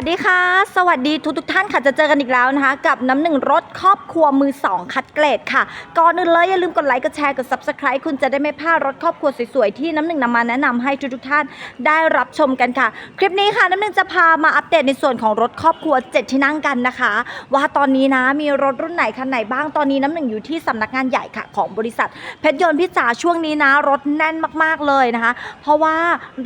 วัสดีค่ะ สวัสดีทุกทุกท่านค่ะจะเจอกันอีกแล้วนะคะ กับน้ำหนึ่งรถครอบครัวมือสองคัดเกรดค่ะ ก่อนอื่นเลยอย่าลืมกดไลค์กดแชร์กด subscribe คุณจะได้ไม่พลาดรถครอบครัวสวยๆ ที่น้ำหนึ่งนำมาแนะนำให้ทุกทุกท่านได้รับชมกันค่ะ คลิปนี้ค่ะน้ำหนึ่งจะพามาอัปเดตในส่วนของรถครอบครัว 7 ที่นั่งกันนะคะ ว่าตอนนี้นะมีรถรุ่นไหนคันไหนบ้างตอนนี้น้ำหนึ่งอยู่ที่สำนักงานใหญ่ค่ะของบริษัทเพชรยนต์พี่จ๋าช่วงนี้นะรถแน่นมากๆเลยนะคะ เพราะว่า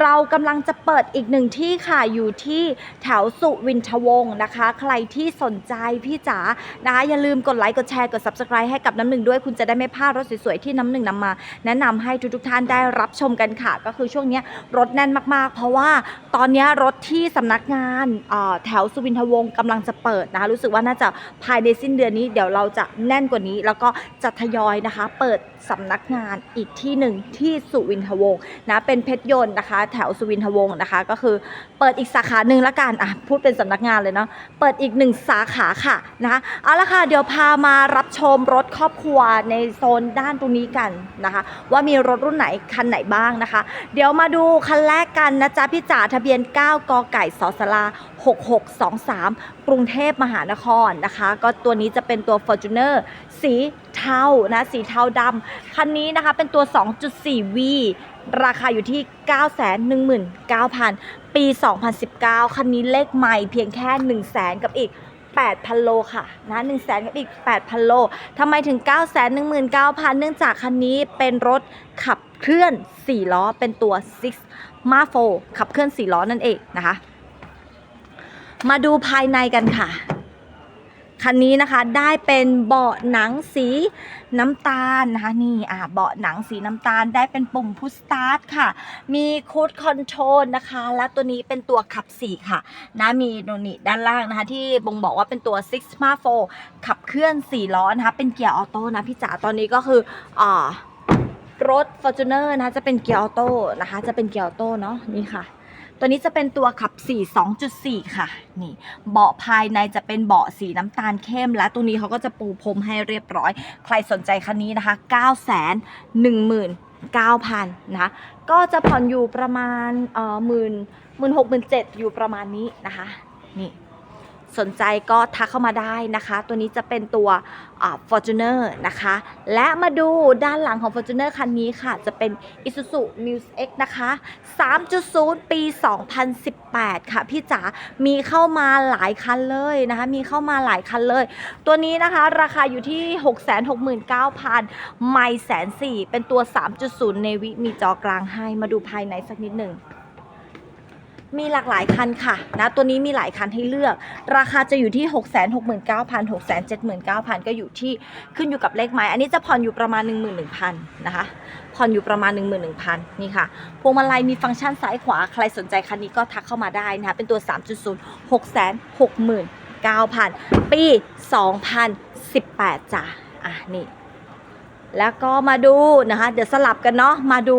เรากำลังจะเปิดอีกหนึ่งที่ค่ะอยู่ที่แถวสุวินทวงศ์นะคะ ใครที่สนใจพี่จ๋านะคะอย่าลืมกดไลค์กดแชร์กด subscribe ให้กับน้ำหนึ่งด้วยคุณจะได้ไม่พลาดรถสวยๆที่น้ำหนึ่งนำมา แนะนำให้ทุกๆท่านได้รับชมกันค่ะ ก็คือช่วงนี้รถแน่นมากๆ เพราะว่าตอนนี้รถที่สำนักงานแถวสุวินทวงศ์กำลังจะเปิดนะคะรู้สึกว่าน่าจะภายในสิ้นเดือนนี้เดี๋ยวเราจะแน่นกว่านี้ แล้วก็จะทยอยนะคะ เปิดสำนักงานอีกที่หนึ่งที่สุวินทวงศ์นะเป็นเพชรยนต์นะคะ แถวสุวินทวงศ์นะคะ ก็คือเปิดอีกสาขาหนึ่งละกันอะพูดเป็นสำนักงานเลยเนาะเปิดอีกหนึ่งสาขาค่ะนะคะเอาละค่ะเดี๋ยวพามารับชมรถครอบครัวในโซนด้านตรงนี้กันนะคะ ว่ามีรถรุ่นไหนคันไหนบ้างนะคะ เดี๋ยวมาดูคันแรกกันนะจ๊ะพี่จ๋าทะเบียน 9กไก่สสลา6623 กรุงเทพมหานครนะคะ ก็ตัวนี้จะเป็นตัว Fortuner สีเทานะสีเทาดำคันนี้นะคะเป็นตัว 2.4V ราคาอยู่ที่ 919,000 ปี 2019 คันนี้เลขใหม่เพียงแค่ 1 0 0 0 0แสนกับอีก 8,000 โลค่ะนะ1 0 0 0 0แสนกับอีก 8,000 โลทำไมถึง 9 1 9 0 0 0 เนื่องจากคันนี้เป็นรถขับเคลื่อน 4 ล้อ เป็นตัว6มาโฟขับเคลื่อน 4 ล้อนั่นเองนะคะ มาดูภายในกันค่ะ คันนี้นะคะได้เป็นเบาะหนังสีน้ำตาลนะคะนี่อ่าเบาะหนังสีน้ำตาลได้เป็นปุ่มพุชสตาร์ทค่ะ มีคูดคอนโทรลนะคะ และตัวนี้เป็นตัวขับสี่ค่ะนะมีโนนี่ด้านล่างนะคะ ที่บ่งบอกว่าเป็นตัว Six m a 4ขับเคลื่อน 4 ล้อนะคะ เป็นเกียร์ออโต้นะพี่จ๋าตอนนี้ก็คืออ่ารถ Fortuner นะคะจะเป็นเกียร์ออโต้นะคะ จะเป็นเกียร์ออโต้เนาะนี่ค่ะ ตัวนี้จะเป็นตัวขับ 4 2.4 ค่ะ นี่ เบาะภายในจะเป็นเบาะสีน้ำตาลเข้มและตัวนี้เขาก็จะปูพรมให้เรียบร้อย ใครสนใจคันนี้นะคะ 9 1 9 0 0 0นะคะก็จะผ่อนอยู่ประมาณเอ่อหมื่นหมื่นหกหมื่นเจ็ดอยู่ประมาณนี้นะคะ นี่ สนใจก็ทักเข้ามาได้นะคะ ตัวนี้จะเป็นตัว Fortuner นะคะ และมาดูด้านหลังของ Fortuner คันนี้ค่ะ จะเป็น Isuzu Muse X นะคะ 3.0 ปี 2018 ค่ะพี่จ๋า มีเข้ามาหลายคันเลยนะคะ มีเข้ามาหลายคันเลย ตัวนี้นะคะราคาอยู่ที่ 669,000 ไม่แสนสี่เป็นตัว 3.0 Navy มีจอกลางให้ มาดูภายในสักนิดหนึ่ง มีหลากหลายคันค่ะนะตัวนี้มีหลายคันให้เลือก ราคาจะอยู่ที่ 6 6 9 0 0 0 6 7 9 0 0 0 ก็อยู่ที่ขึ้นอยู่กับเลขไม้ อันนี้จะผ่อนอยู่ประมาณ 11,000นะคะผ่อนอยู่ประมาณ 11,000นี่ค่ะพวงมาลัยมีฟังก์ชันซ้ายขวาใครสนใจคันนี้ก็ทักเข้ามาได้นะคะเป็นตัว 3.0 6 69,000 ปี 2018จ้ะอะนี่ แล้วก็มาดูนะคะ เดี๋ยวสลับกันเนาะ มาดู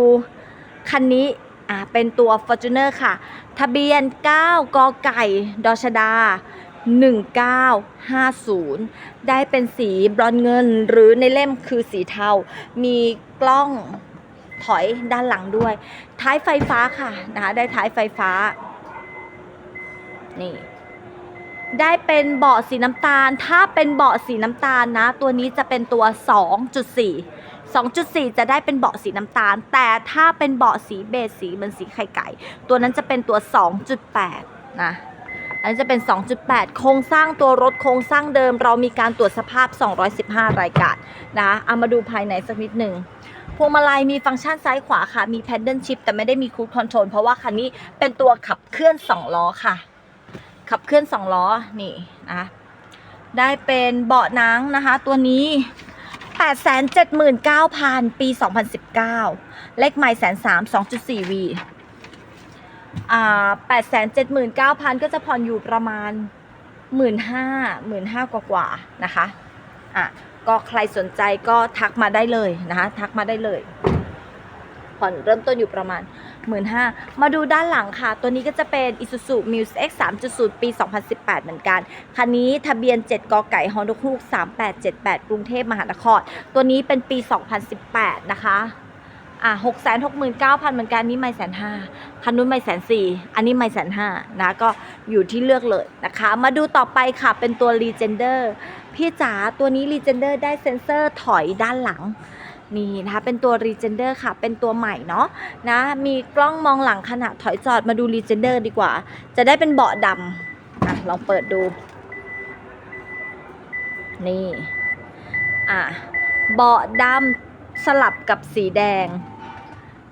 คันนี้ อ่าเป็นตัว Fortuner ค่ะ ทะเบียน 9 กไก่ ดชดา 1950 ได้เป็นสีบรอนเงินหรือในเล่มคือสีเทา มีกล้องถอยด้านหลังด้วย ท้ายไฟฟ้าค่ะนะคะได้ท้ายไฟฟ้า นี่ได้เป็นเบาะสีน้ำตาล ถ้าเป็นเบาะสีน้ำตาลนะ ตัวนี้จะเป็นตัว 2.4 2.4 จะได้เป็นเบาะสีน้ำตาล แต่ถ้าเป็นเบาะสีเบจสีเหมือนสีไข่ไก่ ตัวนั้นจะเป็นตัว 2.8 นะอันนี้จะเป็น 2.8 โครงสร้างตัวรถโครงสร้างเดิม เรามีการตรวจสภาพ 215 รายการนะ เอามาดูภายในสักนิดหนึ่งพวงมาลัยมีฟังก์ชันซ้ายขวาค่ะ มี Paddle Shift แต่ไม่ได้มี Cruise Control เพราะว่าคันนี้เป็นตัวขับเคลื่อน 2 ล้อค่ะ ขับเคลื่อน 2 ล้อ นี่นะ ได้เป็นเบาะหนังนะคะ ตัวนี้ 879,000 ปี 2019 เลขไมล์แสนสาม2.4 V อ่า879,000 ก็จะผ่อนอยู่ประมาณ 15,000 15,000 กว่ากว่าๆนะคะอะก็ใครสนใจก็ทักมาได้เลยนะคะ ทักมาได้เลย ผ่อนเริ่มต้นอยู่ประมาณ 15,000 มาดูด้านหลังค่ะ ตัวนี้ก็จะเป็น Isuzu m u s X 3.0 ปี 2018 เหมือนกัน คันนี้ทะเบียน 7 กไก่ฮอนดฮูก3878 กรุงเทพมหานคร ตัวนี้เป็นปี 2018 นะคะ อะหกแสนหกหมื่นเก้าพันเหมือนกันนี้ไม่แสนห้าคันนู้นไม่แสนสี่อันนี้ไม่แสนห้านะ ก็อยู่ที่เลือกเลยนะคะ มาดูต่อไปค่ะเป็นตัว Legender พี่จ๋าตัวนี้ Legender ได้เซ็นเซอร์ถอยด้านหลัง นี่นะคะเป็นตัว Legender ค่ะ เป็นตัวใหม่เนาะนะมีกล้องมองหลังขณะถอยจอดมาดู Legender ดีกว่า จะได้เป็นเบาะดำอะลองเปิดดู นี่อะเบาะดำสลับกับสีแดง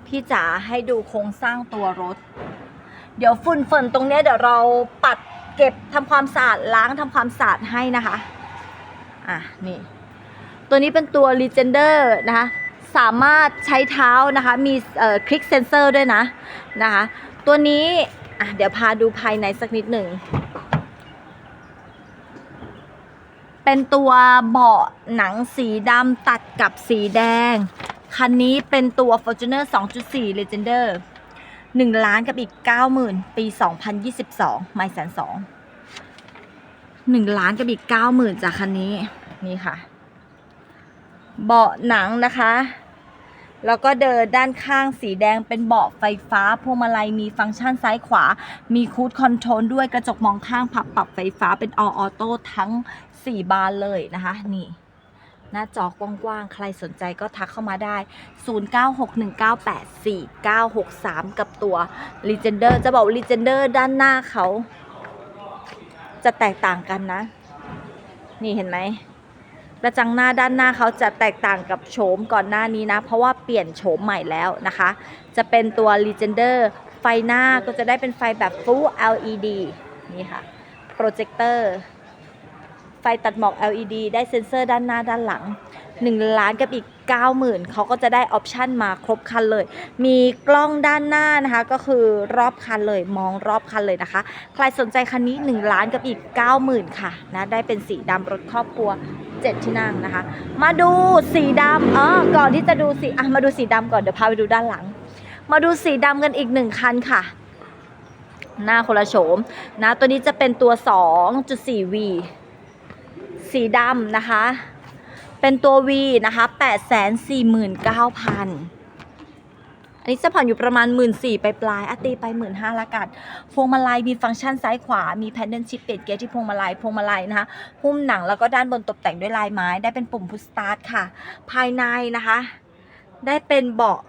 พี่จ๋าให้ดูโครงสร้างตัวรถ เดี๋ยวฝุ่นฝนตรงนี้เดี๋ยวเราปัดเก็บทำความสะอาดล้างทำความสะอาดให้นะคะ อะนี่ ตัวนี้เป็นตัว Legender นะคะสามารถใช้เท้านะคะมีเอ่อคลิกเซนเซอร์ด้วยนะนะคะตัวนี้เดี๋ยวพาดูภายในสักนิดหนึ่ง เป็นตัวเบาะหนังสีดำตัดกับสีแดง คันนี้เป็นตัว Fortuner 2.4 Legender 1 ล้านกับอีก 90,000 ปี 2022 ไม่แสนสอง 1 ล้านกับอีก 90,000จากคันนี้ นี่ค่ะ เบาะหนังนะคะ แล้วก็เดินด้านข้างสีแดงเป็นเบาะไฟฟ้าพวงมาลัยมีฟังก์ชันซ้ายขวา มีคูดคอนโทรลด้วยกระจกมองข้างพับปรับไฟฟ้าเป็น all auto ทั้ง 4 บานเลยนะคะ นี่หน้าจอกว้างๆ ใครสนใจก็ทักเข้ามาได้ 0961984963 กับตัว Legender จะบอก Legender ด้านหน้าเขา จะแตกต่างกันนะ นี่เห็นไหม กระจังหน้าด้านหน้าเขาจะแตกต่างกับโฉมก่อนหน้านี้นะ เพราะว่าเปลี่ยนโฉมใหม่แล้วนะคะ จะเป็นตัว Legender ไฟหน้าก็จะได้เป็นไฟแบบ Full LED นี่ค่ะ โปรเจคเตอร์ ไฟตัดหมอก LED ได้เซ็นเซอร์ด้านหน้าด้านหลัง 1 ล้านกับอีก 90,000เขาก็จะได้ออปชันมาครบคันเลย มีกล้องด้านหน้านะคะ ก็คือรอบคันเลยมองรอบคันเลยนะคะ ใครสนใจคันนี้ 1 ล้านกับอีก 90,000 ค่ะนะได้เป็นสีดำรถครอบครัว7ที่นั่งนะคะ มาดูสีดำอ๋อก่อนที่จะดูสีอะมาดูสีดำก่อนเดี๋ยวพาไปดูด้านหลัง มาดูสีดำกันอีกหนึ่งคันค่ะ หน้าคนละโฉมนะตัวนี้จะเป็นตัว 2.4V สีดำนะคะ เป็นตัว V นะคะ849,000 อันนี้จะผ่อนอยู่ประมาณ 1 4ื่นไปปลายอตีไป 1 5ื่นละกัน พวงมาลัยมีฟังก์ชันซ้ายขวา มีแพนเดิลชิปเปลี่ยนเกียร์ที่พวงมาลัย พวงมาลัยนะคะ หุ้มหนังแล้วก็ด้านบนตกแต่งด้วยลายไม้ ได้เป็นปุ่มพุชสตาร์ทค่ะ ภายในนะคะ ได้เป็นเบาะ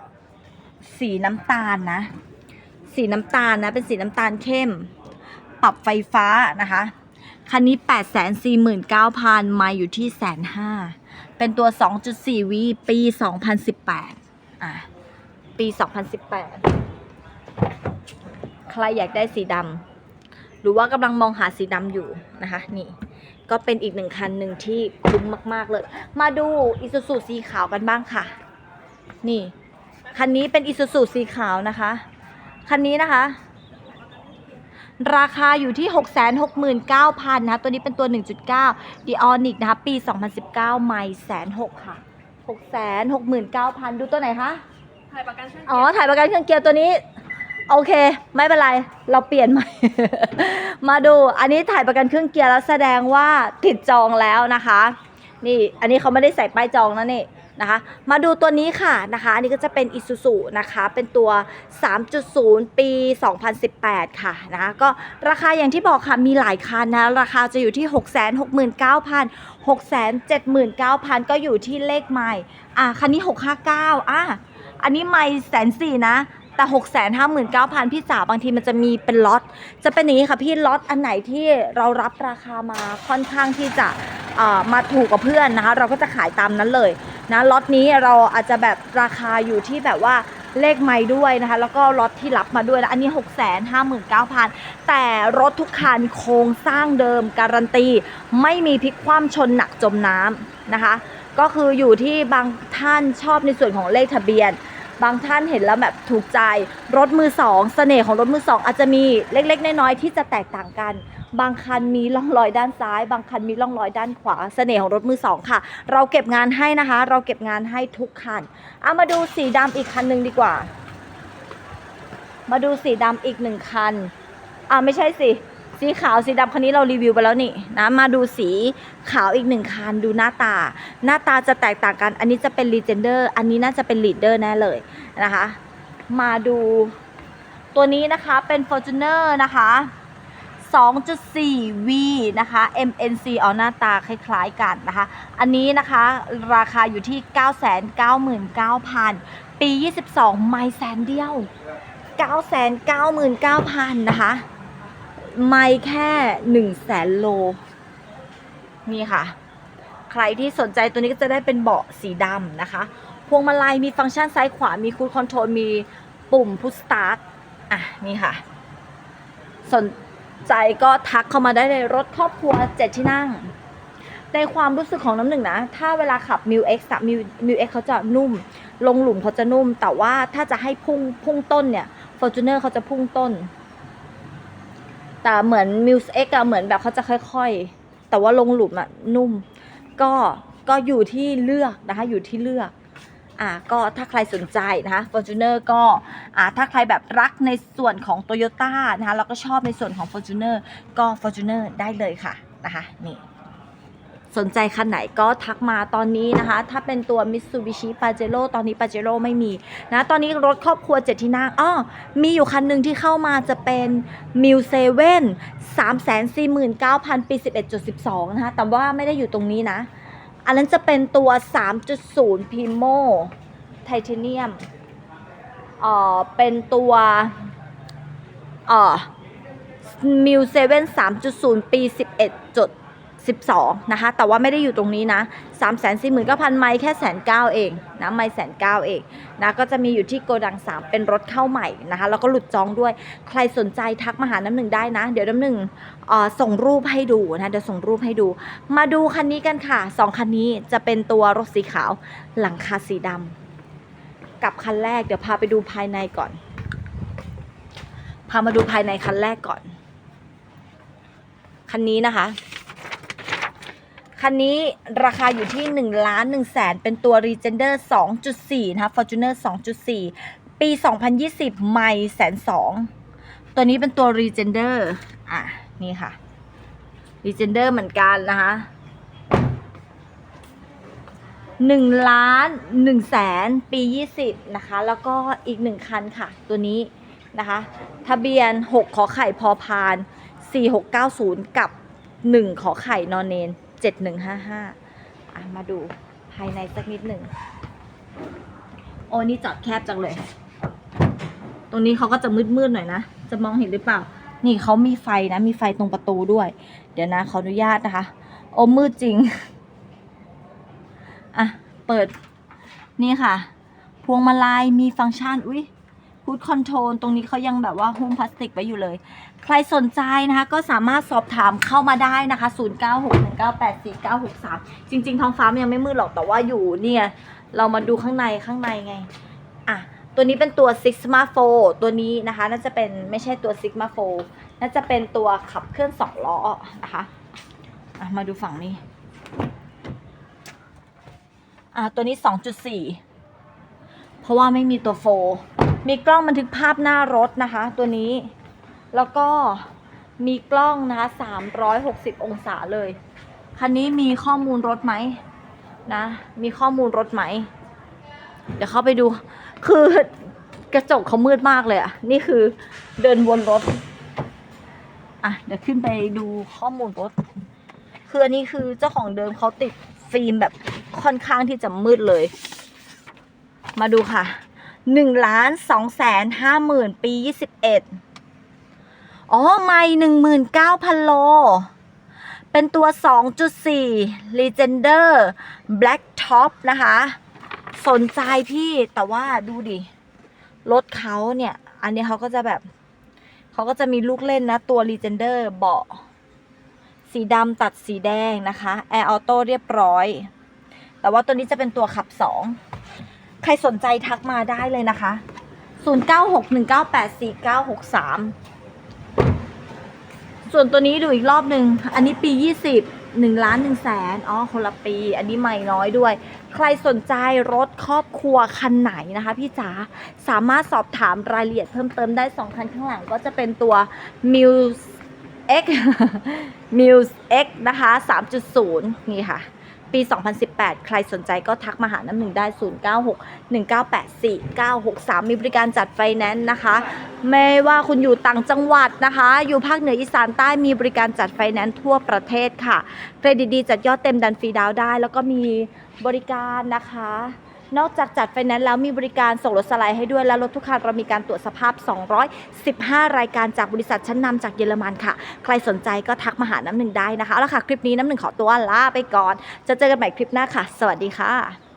สีน้ำตาลนะ สีน้ำตาลนะ เป็นสีน้ำตาลเข้ม ปรับไฟฟ้านะคะ คันนี้ 849,000 มาอยู่ที่แสนห้า เป็นตัว 2.4วีปี 2018 อะ ปี 2018 ใครอยากได้สีดำหรือว่ากำลังมองหาสีดำอยู่นะคะ นี่ ก็เป็นอีกหนึ่งคันหนึ่งที่คุ้มมาก ๆ เลย มาดูอิซูซูสีขาวกันบ้างค่ะ นี่ คันนี้เป็นอิซูซูสีขาวนะคะ คันนี้นะคะ ราคาอยู่ที่ 669,000นะคะตัวนี้เป็นตัว 1.9 d i o n i c นะคะปี 2019 ไม่แสนหกค่ะ 669,000 ดูตัวไหนคะ ถ่ายประกันชั้นอ๋อ ถ่ายประกันเครื่องเกียร์ตัวนี้ โอเค ไม่เป็นไร เราเปลี่ยนใหม่ มาดู อันนี้ถ่ายประกันเครื่องเกียร์แล้วแสดงว่าติดจองแล้วนะคะ นี่อันนี้เขาไม่ได้ใส่ป้ายจองนะนี่นะคะ มาดูตัวนี้ค่ะนะคะ อันนี้ก็จะเป็น Isuzu นะคะ เป็นตัว 3.0 ปี 2018 ค่ะนะคะ ก็ราคาอย่างที่บอกค่ะ มีหลายคันนะ ราคาจะอยู่ที่ 669,000 679,000 ก็อยู่ที่เลขใหม่ อะคันนี้ 659 อะ อันนี้ไม่แสนสี่นะ แต่6 5 9 0 0 0พี่จ๋าบางทีมันจะมีเป็นล็อตจะเป็นอย่างนี้ค่ะพี่ล็อตอันไหนที่เรารับราคามาค่อนข้างที่จะมาถูกกับเพื่อนนะคะเราก็จะขายตามนั้นเลยนะล็อตนี้เราอาจจะแบบราคาอยู่ที่แบบว่าเลขไม่ด้วยนะคะ แล้วก็ล็อตที่รับมาด้วยนะอันนี้ 6 5 9 0 0 0 แต่รถทุกคันโครงสร้างเดิมการันตี ไม่มีพลิกคว่ำชนหนักจมน้ำนะคะ ก็คืออยู่ที่บางท่านชอบในส่วนของเลขทะเบียน บางท่านเห็นแล้วแบบถูกใจรถมือสองเสน่ห์ของรถมือสองอาจจะมีเล็กๆน้อยๆที่จะแตกต่างกัน บางคันมีร่องรอยด้านซ้าย บางคันมีร่องรอยด้านขวาเสน่ห์ของรถมือสองค่ะ เราเก็บงานให้นะคะ เราเก็บงานให้ทุกคันเอามาดูสีดำอีกคันหนึ่งดีกว่า มาดูสีดำอีกหนึ่งคันอ่าไม่ใช่สิ สีขาวสีดำคันนี้เรารีวิวไปแล้วนี่นะมาดูสีขาวอีกหนึ่งคันดูหน้าตา หน้าตาจะแตกต่างกัน อันนี้จะเป็น Legender อันนี้น่าจะเป็น Leader แน่เลยนะคะ มาดูตัวนี้นะคะเป็น Fortuner นะคะ 2.4V นะคะ MNC เอาหน้าตาคล้ายๆกันนะคะ อันนี้นะคะราคาอยู่ที่ 999,000 ปี 22 ไม่แสนเดียว 999,000 นะคะ ไม่แค่1แสนโล นี่ค่ะ ใครที่สนใจตัวนี้ก็จะได้เป็นเบาะสีดำนะคะ พวงมาลัยมีฟังก์ชันซ้ายขวา มีคู i คอนโทรล มีปุ่มพุชสตาร์ท อะ นี่ค่ะ สนใจก็ทักเข้ามาได้เลยรถครอบครัว7ที่นั่ง ในความรู้สึกของน้ำหนึ่งนะ ถ้าเวลาขับ m ิ X อะ m ิ m ิ X เอ็กซ์เขาจะนุ่ม ลงหลุมเขาจะนุ่ม แต่ว่าถ้าจะให้พุ่งพุ่งต้นเนี่ย Fortuner เขาจะพุ่งต้น แต่เหมือนมิวสิกอะเหมือนแบบเขาจะค่อยๆ แต่ว่าลงหลุมอะนุ่ม ก็ก็อยู่ที่เลือกนะคะอยู่ที่เลือกอ่าก็ถ้าใครสนใจนะคะ Fortuner ก็อ่าถ้าใครแบบรักในส่วนของ Toyota นะคะแล้วก็ชอบในส่วนของ Fortuner ก็ Fortuner ได้เลยค่ะนะคะนี่ สนใจคันไหนก็ทักมาตอนนี้นะคะ ถ้าเป็นตัว Mitsubishi Pajero ตอนนี้ Pajero ไม่มีนะตอนนี้รถครอบครัวเจ็ดที่นั่งอ้อมีอยู่คันหนึ่งที่เข้ามาจะเป็น m i l 7 349,000ปี11.12นะคะ แต่ว่าไม่ได้อยู่ตรงนี้นะ อันนั้นจะเป็นตัว 3.0 Primo Titanium เอ่อเป็นตัวเอ่อ m i l 7 3.0ปี11จุด 12 นะคะ แต่ว่าไม่ได้อยู่ตรงนี้นะ3 4 9 0 0 0 ไมล์แค่แสนเก้าเองนะไมล์แสนเก้าเองนะก็จะมีอยู่ที่โกดัง 3 เป็นรถเข้าใหม่นะคะ แล้วก็หลุดจองด้วย ใครสนใจทักมาหาน้ำหนึ่งได้นะ เดี๋ยวน้ำหนึ่งเออส่งรูปให้ดูนะ เดี๋ยวส่งรูปให้ดู มาดูคันนี้กันค่ะสองคันนี้จะเป็นตัวรถสีขาวหลังคาสีดำกับคันแรกเดี๋ยวพาไปดูภายในก่อน พามาดูภายในคันแรกก่อน คันนี้นะคะ คันนี้ราคาอยู่ที่1ล้าน1แสนเป็นตัว Regender 2.4 นะคะ Fortuner 2.4 ปี 2020 ไม่แสนสองตัวนี้เป็นตัว Regender อะ นี่ค่ะ Regender เหมือนกันนะคะ1ล้าน1แสนปี20นะคะ แล้วก็อีก1คันค่ะ ตัวนี้นะคะ ทะเบียน6ขอไข่พอพาน4690กับ1ขอไข่นอนเนน 7155อะมาดูภายในสักนิดหนึ่ง โอ้นี่จอดแคบจังเลย ตรงนี้เขาก็จะมืดๆหน่อยนะ จะมองเห็นหรือเปล่า นี่เขามีไฟนะ มีไฟตรงประตูด้วย เดี๋ยวนะขออนุญาตนะคะ โอ้มืดจริง อะ เปิด นี่ค่ะ พวงมาลัยมีฟังก์ชัน อุ้ย พูดคอนโทรลตรงนี้เขายังแบบว่าหุ้มพลาสติกไว้อยู่เลย ใครสนใจนะคะ ก็สามารถสอบถามเข้ามาได้นะคะ 0961984963 จริง ๆท้องฟ้ามันยังไม่มืดหรอกแต่ว่าอยู่เนี่ย เรามาดูข้างในข้างในไง อะ ตัวนี้เป็นตัว Sigma 4ตัวนี้นะคะ น่าจะเป็นไม่ใช่ตัว Sigma 4น่าจะเป็นตัวขับเคลื่อนสองล้อนะคะอะมาดูฝั่งนี้อะตัวนี้ 2.4 เพราะว่าไม่มีตัวโฟ มีกล้องบันทึกภาพหน้ารถนะคะ ตัวนี้ แล้วก็มีกล้องนะคะ 360 องศาเลย คันนี้มีข้อมูลรถไหมนะ มีข้อมูลรถไหม เดี๋ยวเข้าไปดู คือกระจกเขามืดมากเลยอะนี่คือเดินวนรถ อะ เดี๋ยวขึ้นไปดูข้อมูลรถ คืออันนี้คือเจ้าของเดิมเขาติดฟิล์มแบบค่อนข้างที่จะมืดเลย มาดูค่ะ หนึ่งล้านสองแสนห้าหมื่นปียี่สิบเอ็ดอ๋อ ไม่หนึ่งหมื่นเก้าพันโล เป็นตัว 2.4 Legender Black Top นะคะ สนใจพี่แต่ว่าดูดิ รถเขาเนี่ย อันนี้เขาก็จะแบบ เขาก็จะมีลูกเล่นนะ ตัว Legender เบาะ สีดำตัดสีแดงนะคะ Air Auto เรียบร้อย แต่ว่าตัวนี้จะเป็นตัวขับ 2 ใครสนใจทักมาได้เลยนะคะ 0961984963 ส่วนตัวนี้ดูอีกรอบหนึ่ง อันนี้ปี 20 1ล้าน1แสนอ๋อ คนละปี อันนี้ใหม่น้อยด้วย ใครสนใจรถครอบครัวคันไหนนะคะพี่จ๋า สามารถสอบถามรายละเอียดเพิ่มเติมได้ 2 คันข้างหลังก็จะเป็นตัว m i l X Muse X นะคะ 3.0 นี่ค่ะ ปี 2018 ใครสนใจก็ทักมาหาน้ำหนึ่งได้ 096 1984 963 มีบริการจัดไฟแนนซ์นะคะ ไม่ว่าคุณอยู่ต่างจังหวัดนะคะ อยู่ภาคเหนืออีสานใต้มีบริการจัดไฟแนนซ์ทั่วประเทศค่ะ เครดิตดีจัดยอดเต็มดันฟรีดาวน์ได้ แล้วก็มีบริการนะคะ นอกจากจัดไฟแนนซ์แล้วมีบริการส่งรถสไลด์ให้ด้วยและรถทุกคันเรามีการตรวจสภาพ 215 รายการจากบริษัทชั้นนำจากเยอรมันค่ะ ใครสนใจก็ทักมาหาน้ำหนึ่งได้นะคะเอาละค่ะคลิปนี้น้ำหนึ่งขอตัวลาไปก่อน จะเจอกันใหม่คลิปหน้าค่ะ สวัสดีค่ะ